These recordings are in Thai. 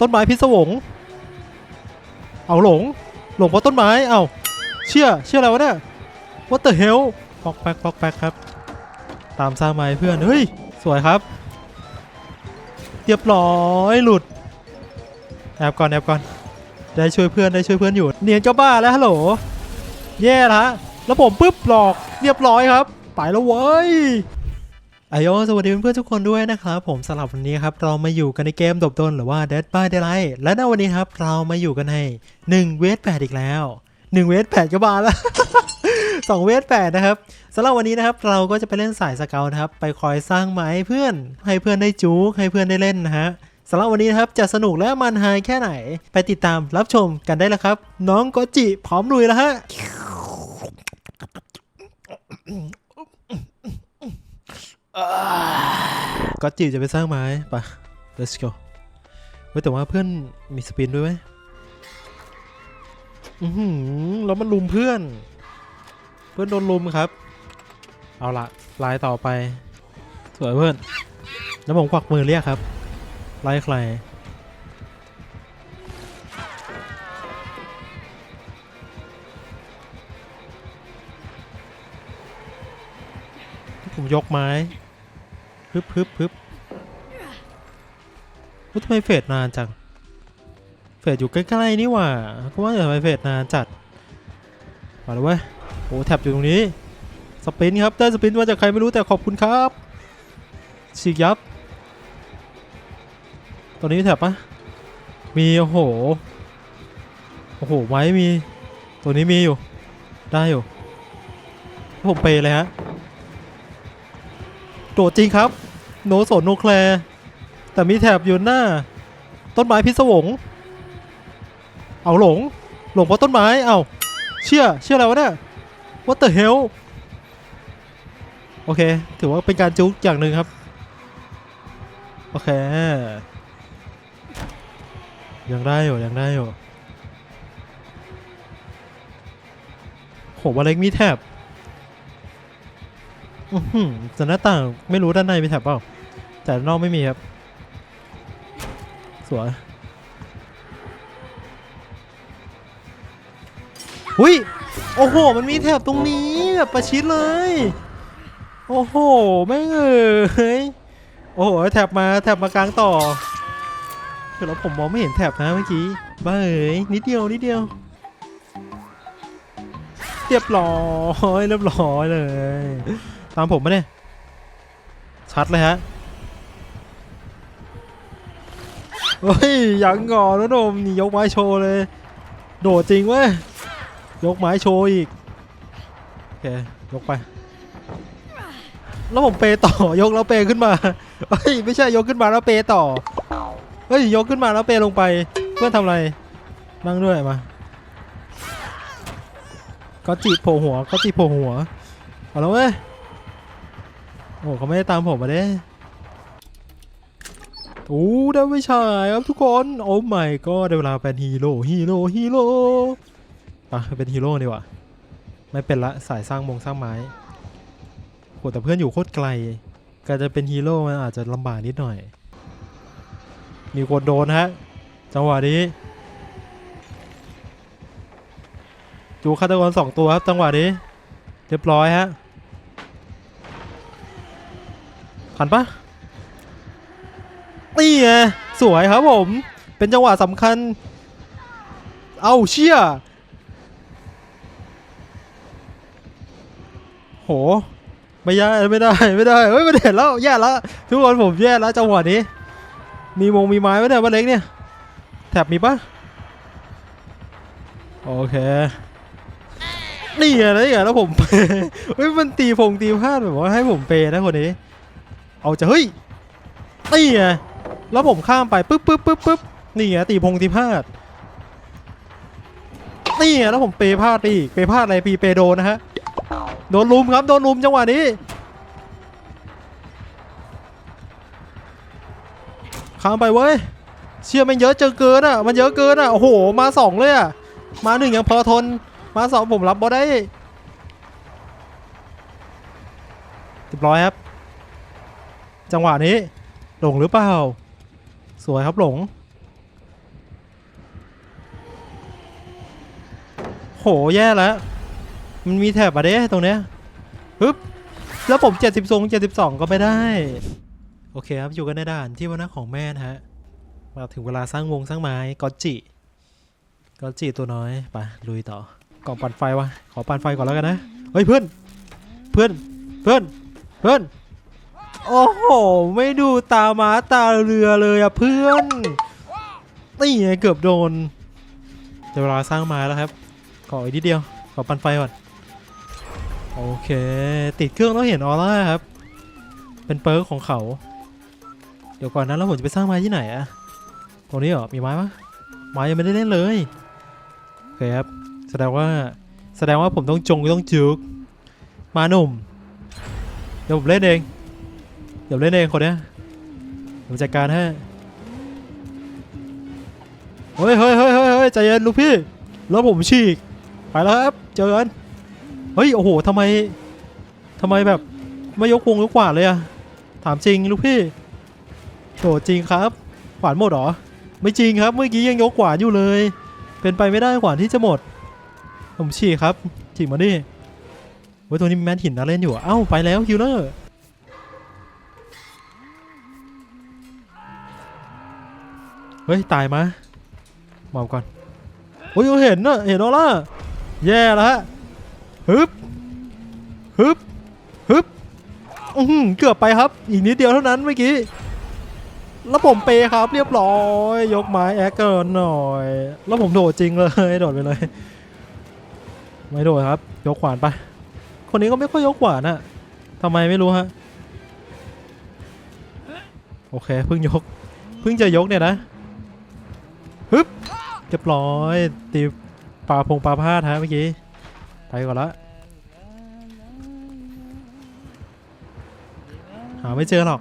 ต้นไม้พิศวง เอาหลง หลงเพราะต้นไม้ เอาเชื่อ เชื่ออะไรวะเนี่ย What the hell ปอกแป๊กปอกแป๊กครับ ตามสร้างไม้เพื่อน เฮ้ย สวยครับ เรียบร้อยหลุด แอบก่อน แอบก่อน ได้ช่วยเพื่อน ได้ช่วยเพื่อนอยู่ เนียนก็บ้าแล้วฮัลโหล แย่ละแล้วผมปุ๊บหลอก เรียบร้อยครับ ไปแล้วเว้ย อโอสวัสดีเพื่อนทุกคนด้วยนะครับผมสำหรับวันนี้ครับเรามาอยู่กันในเกมดบดนหรือว่า Dead by Daylight และในวันนี้ครับเรามาอยู่กันใน1เวท8อีกแล้ว1เวท8ก็บาแล้ว 2 เวท8นะครับสำหรับวันนี้นะครับเราก็จะไปเล่นสายสเกลนะครับไปคอยสร้างไม้เพื่อน ให้เพื่อนได้จู๊กให้เพื่อนได้เล่นนะฮะสำหรับวันนี้นะครับจะสนุกและมันฮาแค่ไหน ไปติดตามรับชมกันได้แล้วครับ น้องโกจิพร้อมลุยแล้วฮะ ก็จีจะไปสร้างไม้ไป let's go เว้ยแต่ว่าเพื่อนมีสปินด้วยไหมอือหือแล้วมันลุมเพื่อน เพื่อนโดนลุมครับ เอาละลายต่อไป สวยเพื่อน แล้วผมควักมือเรียกครับ ไล่ใคร ผมยกไม้ พึบพึบพึบเฮ้ยทำไมเฟดนานจัง เฟดอยู่ใกล้ๆนี่หว่าก็ว่าทำไมเฟดนานจัดมาเลยเว้ยโอ้แท็บอยู่ตรงนี้ สปินครับ ได้สปินมาจากใครไม่รู้แต่ขอบคุณครับฉีกยับ ตอนนี้แท็บปะมีโอ้โห โอ้โหไม้มี ตัวนี้มีอยู่ ได้อยู่ ผมเปย์เลยฮะ โดดจริงครับ โนโซนโนแคลร์แต่มีแถบอยู่หน้า ต้นไม้พิศวง เอาหลง หลงเพราะต้นไม้ เอาเชื่อ เชื่ออะไรวะเนี่ย What the hell โอเค ถือว่าเป็นการจุกอย่างหนึ่งครับ โอเค ยังได้อยู่ ยังได้อยู่ โหวาเล็กมีแถบ อือหือแต่หน้าต่าง ไม่รู้ด้านในมีแถบเปล่า แต่นอกไม่มีครับ สวยหุยโอ้โห มันมีแถบตรงนี้แบบประชิดเลย โอ้โห แม่งเอ้ยโอ้โห แถบมาแถบมากลางต่อคือแล้วผมมองไม่เห็นแถบนะเมื่อกี้บ้าเอ้ยนิดเดียวนิดเดียวเรียบร้อยเรียบร้อยเลย ตามผมมาเนี่ย ชัดเลยฮะ เฮ้ยยังก่อนนะโดมนี่ยกไม้โชว์เลย โดดจริงเว้ย ยกไม้โชว์อีก โอเค ยกไป แล้วผมเปต่อยกแล้วเปขึ้นมา เฮ้ย ไม่ใช่ยกขึ้นมาแล้วเปต่อ เฮ้ย ยกขึ้นมาแล้วเปลงไป เพื่อนทำอะไร นั่งด้วยมา ก็จีบโผล่หัว ก็จีบโผล่หัว เอาแล้วเว้ย โอ้เขาไม่ได้ตามผมมาเด้ โอ้ได้ไม่ใช่ครับทุกคน โอ้ไม่ก็ได้เวลาเป็นฮีโร่ฮีโร่ฮีโร่อะเป็นฮีโร่ดีกว่า ไม่เป็นละสายสร้างมงสร้างไม้โหแต่เพื่อนอยู่โคตรไกลการจะเป็นฮีโร่มันอาจจะลำบากนิดหน่อย มีคนโดนฮะ จังหวะนี้ จูฆาตกรสองตัวครับจังหวะนี้ เรียบร้อยฮะทันปะ นี่ไงสวยครับผม เป็นจังหวะสำคัญ เอาเชี่ยโห ไม่ได้ไม่ได้ไม่ได้เฮ้ยไม่เห็นแล้วแย่แล้วทุกคนผมแย่แล้วจังหวะนี้ มีมงมีไม้ไหมเนี่ยบ้านเล็กเนี่ย แถบมีปะโอเคนี่ไงนี่ไงแล้วผมเฮ้ยมันตีพงตีพลาดแบบว่าให้ผมเปย์นะคนนี้ เอาจะเฮ้ยนี่ไง แล้วผมข้ามไปปึ๊บปึ๊บปึ๊บปึ๊บนี่ไงตีพงตีพลาดนี่ไงแล้วผมเปย์พลาดอีกเปย์พลาดอะไรปีเปย์โดนนะฮะโดนลุมครับโดนลุมจังหวะนี้ข้ามไปเว้ยเชื่อมันเยอะเจอเกินอะมันเยอะเกินอะโอ้โหมาสองเลยอะมาหนึ่งยังพอทนมาสองผมรับบอได้เรียบร้อยครับ จังหวะนี้หลงหรือเปล่า วยครับหลง โห แย่แล้ว มันมีแถบอะไรตรงเนี้ยฮึบแล้วผมเจ็ดสิบสองเจ็ดสิบสองก็ไม่ได้ โอเคครับ อยู่กันในด่านที่วันของแม่นะฮะ มาถึงเวลาสร้างวงสร้างไม้กอจิกอจิตัวน้อยไปลุยต่อก่องปั่นไฟวะขอปั่นไฟก่อนแล้วกันนะ เฮ้ยเพื่อน เพื่อน เพื่อน เพื่อน โอ้โห ไม่ดูตาม้าตาเรือเลยอะเพื่อนนี่ไงเกือบโดนเดี๋ยวเวลาสร้างไม้แล้วครับ ขออีกนิดเดียว ขอปันไฟก่อน โอเค ติดเครื่องแล้วเห็นออร่าครับ เป็นเปิร์กของเขา เดี๋ยวก่อนนั้นแล้วผมจะไปสร้างไม้ที่ไหนอะตรงนี้เหรอ มีไม้ปะไม้ยังไม่ได้เล่นเลย โอเคครับ แสดงว่า แสดงว่าผมต้องจงต้องจุกมาหนุ่ม เดี๋ยวผมเล่นเอง ดี๋ยวเล่นเองคนเนี้ยผมจัดการให้เฮ้ยเฮ้ยเฮ้ยเฮ้ยเฮ้ยใจเย็นลูกพี่แล้วผมฉีกไปแล้วครับเจอกันเฮ้ยโอ้โหทำไมทำไมแบบไม่ยกวงยกขวานเลยอะถามจริงลูกพี่โถจริงครับ ขวานหมดหรอ ไม่จริงครับเมื่อกี้ยังยกขวานอยู่เลย เป็นไปไม่ได้ขวานที่จะหมด ผมฉีกครับฉีกมาดิเว้ยตัวนี้มีแมนหินนะเล่นอยู่อะเอ้าไปแล้วคิวเลอร์ ฮ้ย ตายมาหมอบก่อนโอ้ยเห็นนะเห็นออร่าแย่แล้วฮะฮึบฮึบฮึบอือหือเกือบไปครับ อีกนิดเดียวเท่านั้นเมื่อกี้ แล้วผมเปย์ครับเรียบร้อย ยกไม้แอคเกินหน่อย แล้วผมโดดจริงเลย โดดไปเลย ไม่โดดครับ ยกขวานไป คนนี้ก็ไม่ค่อยยกขวานอะทำไมไม่รู้ฮะ โอเคเพิ่งยก เพิ่งจะยกเนี่ยนะ ฮึบเรียบร้อยตีปลาพงปลาพาดฮะเมื่อกี้ไปก่อนละหาไม่เจอหรอก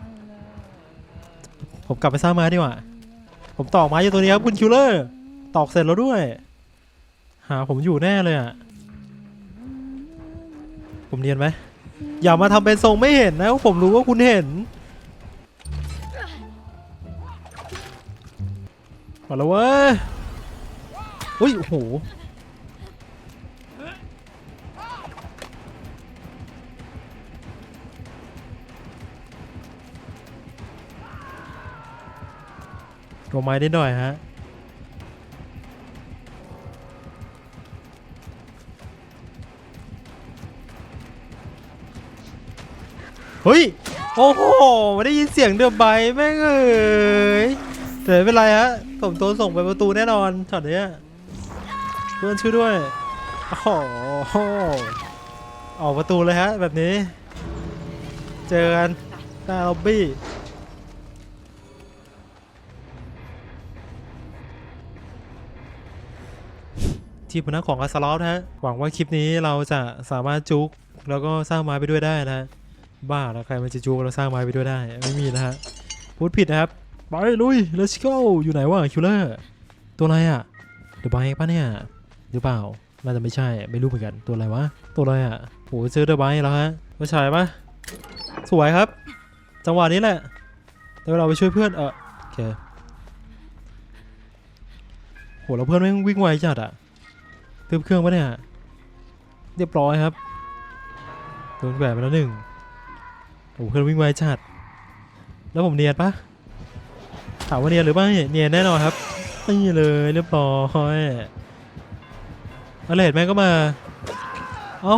ผมกลับไปสร้างไม้ดีกว่า ผมตอกไม้อยู่ตัวนี้ครับคุณคิวเลอร์ ตอกเสร็จแล้วด้วย หาผมอยู่แน่เลยอะ ผมเนียนไหมอย่ามาทำเป็นทรงไม่เห็นนะ ผมรู้ว่าคุณเห็น มาแล้วเว้ยอุ้ยโอ้โหโไม้ได้หน่อยฮะเฮ้ย โอ้โห ไม่ได้ยินเสียงเดือบใบแม่งเอ้ยแต่ไม่เป็นไรฮะ ผมโดนส่งไปประตูแน่นอนช็อตเนี้ยเพื่อนช่วยด้วยโอ้โหออกประตูเลยฮะ แบบนี้ เจอกันหน้าล็อบบี้ทีมพนักของอาสลอฟนะฮะ หวังว่าคลิปนี้เราจะสามารถจุก แล้วก็สร้างไม้ไปด้วยได้นะฮะบ้าแล้วใครมันจะจุกแล้วสร้างไม้ไปด้วยได้ ไม่มีนะฮะ พูดผิดนะครับ ไปลุย let's go อยู่ไหนวะคิลเลอร์ตัวอะไรอะเดอะไบค์ปะเนี่ยหรือเปล่าน่าจะไม่ใช่ไม่รู้เหมือนกันตัวอะไรวะตัวอะไรอะโหเจอเดอะไบค์แล้วฮะไม่ใช่ปะสวยครับ จังหวะนี้แหละเดี๋ยวเราไปช่วยเพื่อนเออโอเคโหเราเพื่อนไม่งวิ่งไวจัดอะเติมเครื่องปะเนี่ยเรียบร้อยครับโดนแหวนไปแล้วหนึ่งโอ้เพื่อนวิ่งไวจัด แล้วผมเนียนปะ ถามว่าเนียนหรือไม่เนียนแน่นอนครับนี่เลยเรียบร้อยอเลดแม่งก็มา เอ้า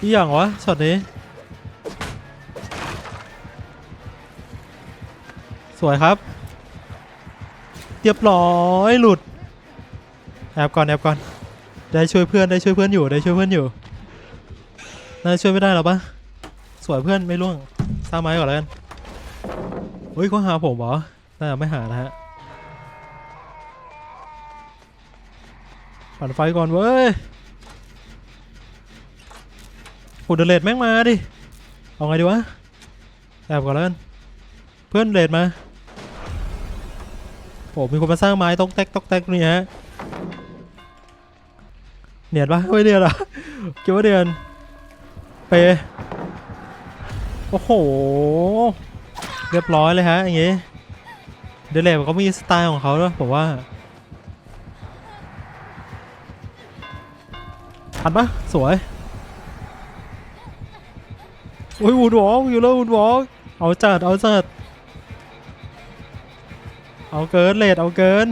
อีกอย่างวะช็อตนี้ สวยครับเรียบร้อยหลุดแอบก่อนแอบก่อน ได้ช่วยเพื่อนได้ช่วยเพื่อนอยู่ได้ช่วยเพื่อนอยู่น่าช่วยไม่ได้หรอปะสวยเพื่อนไม่ล่วงสร้างไม้ก่อนแล้วกันเฮ้ยเขาหาผมเหรอ น่าไม่หานะฮะ ปั่นไฟก่อนเว้ยโหเดเลดแม่งมาดิ เอาไงดีวะ แอบก่อนแล้วกัน เพื่อนเลดมาโอ้มีคนมาสร้างไม้ตอกแตกตอกแตกนี่ฮะ เนียนปะไม่เนียนหรอคิดว่าเนียนเปโอ้โห เรียบร้อยเลยฮะอย่างงี้ เดลเลมเขามีสไตล์ของเขาด้วยผมว่าทันปะสวยโอ้ยวูดวอล์กอยู่แล้ววูดวอล์กเอาจัดเอาจัดเอาเกินเลดเอาเกิน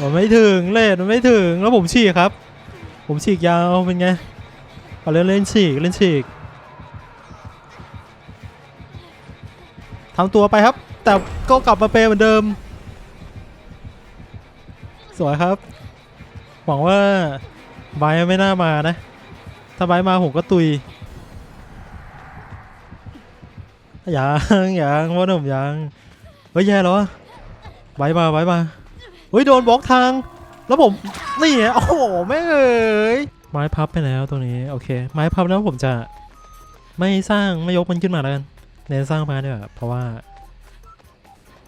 มันไม่ถึงเลดมันไม่ถึงแล้วผมฉีกครับ ผมฉีกยาวเป็นไงเอาเล่นเล่นฉีกเล่นฉีก ทำตัวไปครับ แต่ก็กลับมาเปย์เหมือนเดิม สวยครับ หวังว่าไบไม่น่ามานะ ถ้าไบมาผมก็ตุยยังยังว่าหนุ่มยังเฮ้ยแย่แล้วะไบมาไบมาเฮ้ยโดนบล็อกทาง แล้วผมนี่โอ้โหแม่เอ้ยไม้พับไปแล้วตรงนี้ โอเค ไม้พับแล้วผมจะไม่สร้างไม่ยกมันขึ้นมาแล้วกัน เน้นสร้างมาดีกว่าเพราะว่า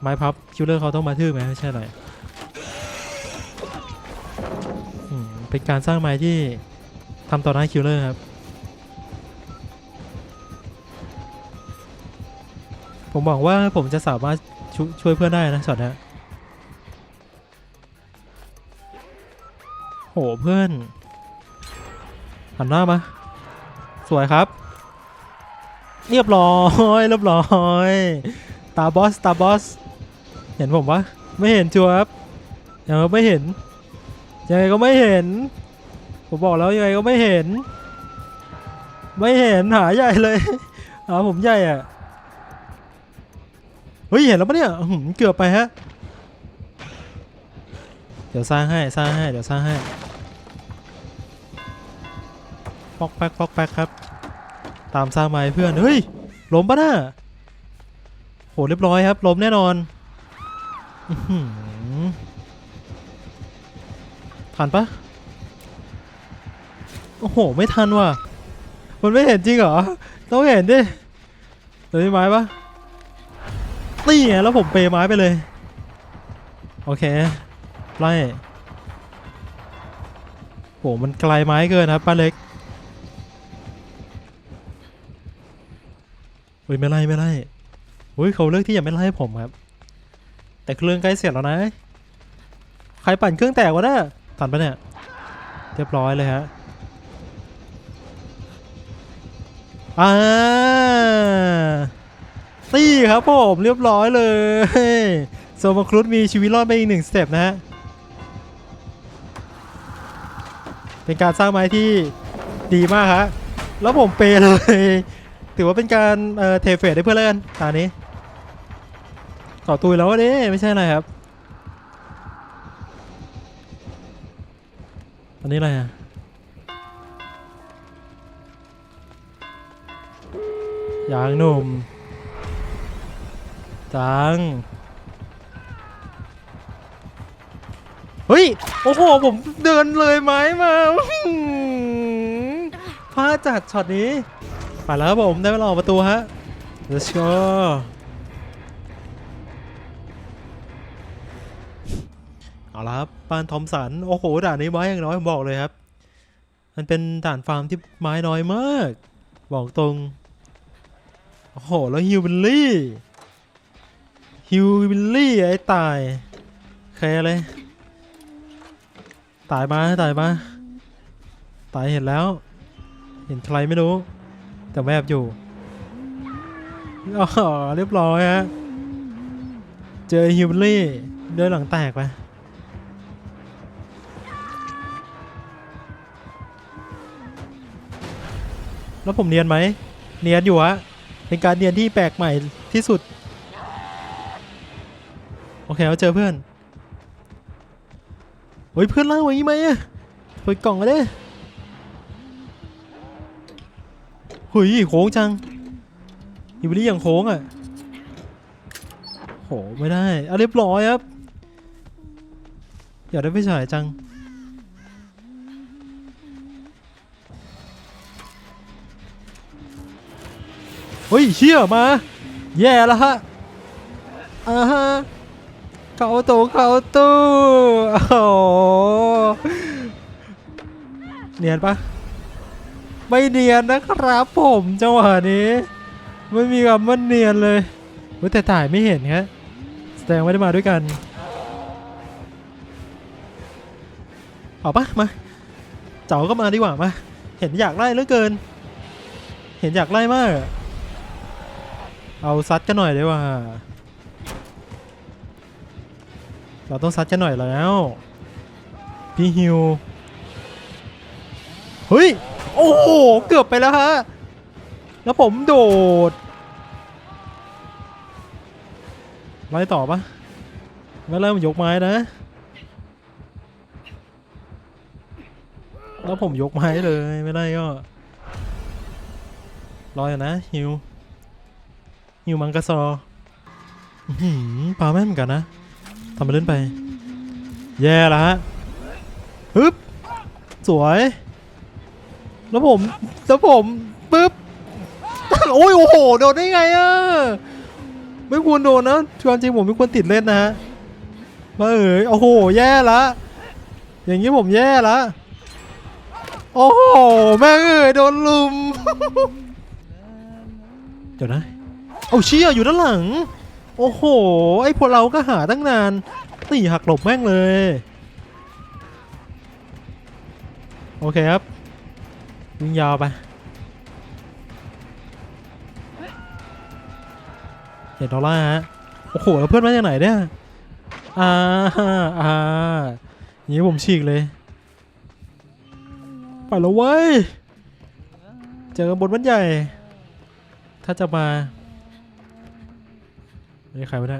ไม้พับคิวเลอร์เขาต้องมาทืบไหมไม่ใช่อะไรอืมเป็นการสร้างไม้ที่ทำต่อหน้าคิวเลอร์ครับ ผมหวังว่าผมจะสามารถชช่วยเพื่อนได้นะช็อตนี้ยโหเพื่อน หันหน้ามา สวยครับ เรียบร้อยเรียบร้อยตาบอสตาบอสเห็นผมปะไม่เห็นชัวร์ครับยังไม่เห็นยังไงก็ไม่เห็น ผมบอกแล้วยังไงก็ไม่เห็น ไม่เห็นหาใหญ่เลยหาผมใหญ่อะเฮ้ยเห็นแล้วปะเนี่ยเกือบไปฮะเดี๋ยวสร้างให้สร้างให้เดี๋ยวสร้างให้ปอกแป๊กปอกแป๊กครับ ตามสร้างไม้เพื่อน เฮ้ยล้มปะน่ะโหเรียบร้อยครับล้มแน่นอนอื้อหือทันปะโอ้โห ไม่ทันว่ะ มันไม่เห็นจริงเหรอ ต้องเห็นดิเดี๋ยวมีไม้ปะนี่ไงแล้วผมเปย์ไม้ไปเลย โอเค ไล่โหมันไกลไม้เกินครับป้าเล็ก เฮ้ยไม่ไล่ไม่ไล่เฮ้ยเขาเลือกที่จะไม่ไล่ผมครับ แต่เครื่องใกล้เสร็จแล้วนะ ใครปั่นเครื่องแตกวะน่ะทันปะเนี่ยเรียบร้อยเลยฮะอ่านี่ครับผมเรียบร้อยเลยโซมาครุตมีชีวิตรอดไปอีกหนึ่งสเต็ปนะฮะเป็นการสร้างไม้ที่ดีมากฮะแล้วผมเปย์เลย ถือว่าเป็นการเทเฟดให้เพื่อนเล่นตานี้ต่อตุยแล้ววะนี่ไม่ใช่อะไรครับอันนี้อะไรอะยางหนุ่มจังเฮ้ย โอ้โห ผมเดินเลยไม้มาพลาดจัดช็อตนี้ ไปแล้วครับผม ได้เวลาออกประตูฮะ let's go เอาละครับบ้านทอมสัน โอ้โห ด่านนี้ไม้อย่างน้อยผมบอกเลยครับ มันเป็นด่านฟาร์มที่ไม้น้อยมาก บอกตรง โอ้โห แล้วฮิวบิลลี่ ฮิวบิลลี่ ไอ้ตายแคร์เลย ตายมา ตายมา ตายเห็นแล้ว เห็นใครไม่รู้ แต่แวบอยู่อ๋อเรียบร้อยฮะ เจอฮิวบิลลี่เดินหลังแตกไปแล้วผมเนียนไหม เนียนอยู่ฮะ เป็นการเนียนที่แปลกใหม่ที่สุด โอเคเราเจอเพื่อนเฮ้ยเพื่อนล่างไว้ไหมอะเปิดกล่องมาดิ เฮ้ยโค้งจังอยู่บนี่อย่างโค้งอะโหไม่ได้เอาเรียบร้อยครับ อยากได้ไปฉายจัง เฮ้ยเชี่ยมา แย่แล้วฮะอ่าฮะเขาตู้เขาตู้โอ้โหเนียนปะ ไม่เนียนนะครับผมจังหวะนี้ไม่มีคำว่าเนียนเลยเฮ้ยแต่ถ่ายไม่เห็นฮะแสดงไม่ได้มาด้วยกันเอาปะมาเจ๋าก็มาดีกว่ามาเห็นอยากไล่เหลือเกิน เห็นอยากไล่มาก เอาซัดกันหน่อยดีกว่า เราต้องซัดกันหน่อยแล้ว พี่ฮิวเฮ้ย โอ้โห เกือบไปแล้วฮะ แล้วผมโดดไล่ต่อปะไม่ไล่มยกไม้นะ แล้วผมยกไม้เลยไม่ได้ก็รออยู่นะฮิวฮิวมังกรซอหือปลาแม่นเหมือนกันนะทำไปเล่นไป แย่ละฮะฮึบสวย แล้วผมแล้วผมปึ๊บโอ้ยโอ้โหโดนได้ไงอะไม่ควรโดนนะความจริงผมไม่ควรติดเล่นนะฮะมาเอ๋ยโอ้โหแย่ละอย่างนี้ผมแย่ละโอ้โหแม่เอ๋ยโดนลุมเดี๋ยวนะเอาเชี่ยอยู่ด้านหลัง โอ้โห ไอ้พวกเราก็หาตั้งนานตีหักหลบแม่งเลย โอเคครับ วิ่งยาวไปเห็นดอลลาร์ฮะ โอ้โห แล้วเพื่อนมาจากไหนเนี่ย อ่า อ่าอย่างนี้ผมฉีกเลย ไปแล้วเว้ย เจอกันบนบ้านใหญ่ ถ้าจะมาไม่ใครไม่ได้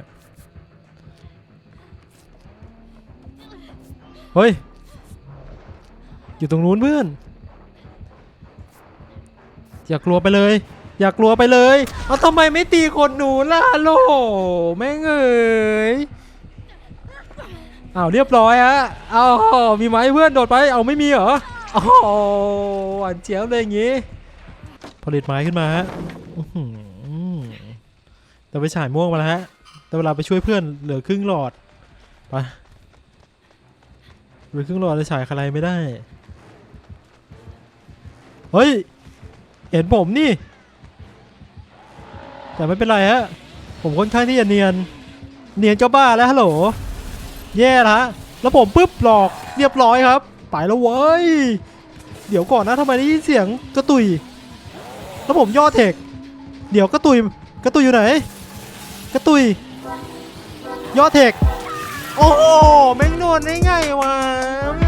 เฮ้ย อยู่ตรงนู้นเพื่อน อย่ากลัวไปเลย อย่ากลัวไปเลยเอาทำไมไม่ตีคนหนูล่ะโลแม่งเอ๋ยอ้าวเรียบร้อยฮะเอามีไหมเพื่อนโดดไปเอาไม่มีเหรออ๋อหวานเจี๊ยบเลยอย่างงี้ ผลิตไม้ขึ้นมาฮะอือแต่ไปฉายม่วงมาแล้วฮะ แต่เวลาไปช่วยเพื่อนเหลือครึ่งหลอดไปเหลือครึ่งหลอดเลยฉายอะไรไม่ได้ เฮ้ย เห็นผมนี่ แต่ไม่เป็นไรฮะ ผมค่อนข้างที่จะเนียน เนียนเจ้าบ้าแล้วฮัลโหล แย่ละแล้วผมปุ๊บหลอกเรียบร้อยครับ ไปแล้วเว้ย เดี๋ยวก่อนนะทำไมได้ยินเสียงกระตุย แล้วผมย่อเทค เดี๋ยวกระตุยกระตุยอยู่ไหน กระตุย ย่อเทค โอ้โหแม่งนวลได้ไงวะแม